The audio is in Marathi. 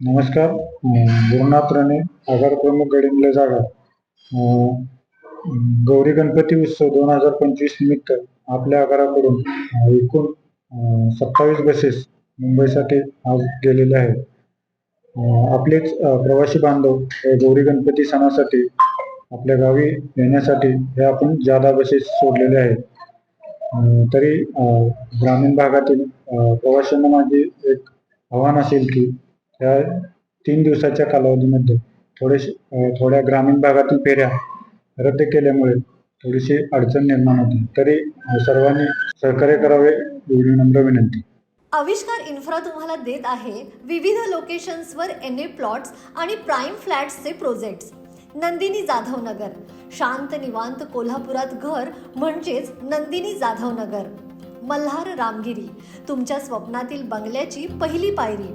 नमस्कार. गुरुनाथ राणे आगार प्रमुख गडिंगले जागा. गौरी गणपती उत्सव दोन हजार पंचवीस निमित्त आपल्या आगाराकडून एकूण सत्तावीस बसेस मुंबईसाठी आज गेलेले आहेत. आपलेच प्रवासी बांधव हे गौरी गणपती सणासाठी आपल्या गावी येण्यासाठी हे आपण जादा बसेस सोडलेले आहेत. तरी ग्रामीण भागातील प्रवाशांना माझे एक आव्हान असेल की त्या तीन दिवसाच्या कालावधीमध्ये थोडेसे थोड्या ग्रामीण भागातील फेऱ्या रद्द केल्यामुळे थोडीशी अडचण निर्माण होती. तरी सर्वांनी सहकार्य करावे एवढी नम्र विनंती. आविष्कार इन्फ्रा तुम्हाला देत आहे विविध लोकेशन्सवर एन ए प्लॉट्स आणि प्राईम फ्लॅट्सचे प्रोजेक्ट्स. नंदिनी जाधव नगर शांत निवांत कोल्हापुरात घर म्हणजेच नंदिनी जाधव नगर मल्हार रामगिरी. तुमच्या स्वप्नातील बंगल्याची पहिली पायरी.